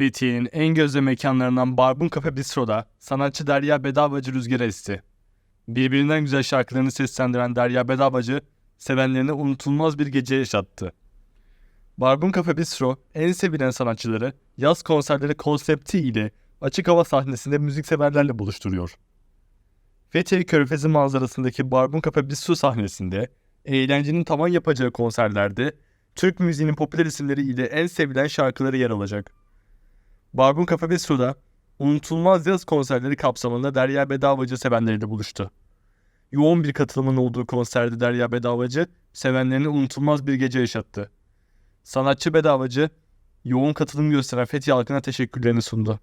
Fethiye'nin en gözde mekanlarından Barbun Kafe Bistro'da sanatçı Derya Bedavacı rüzgara esti. Birbirinden güzel şarkılarını seslendiren Derya Bedavacı, sevenlerine unutulmaz bir gece yaşattı. Barbun Kafe Bistro, en sevilen sanatçıları yaz konserleri konsepti ile açık hava sahnesinde müzikseverlerle buluşturuyor. Fethiye Körfezi manzarasındaki Barbun Kafe Bistro sahnesinde eğlencenin tavan yapacağı konserlerde Türk müziğinin popüler isimleri ile en sevilen şarkıları yer alacak. Barbun Kafe Bistro'da unutulmaz yaz konserleri kapsamında Derya Bedavacı sevenleriyle buluştu. Yoğun bir katılımın olduğu konserde Derya Bedavacı sevenlerine unutulmaz bir gece yaşattı. Sanatçı Bedavacı yoğun katılım gösteren Fethiye halkına teşekkürlerini sundu.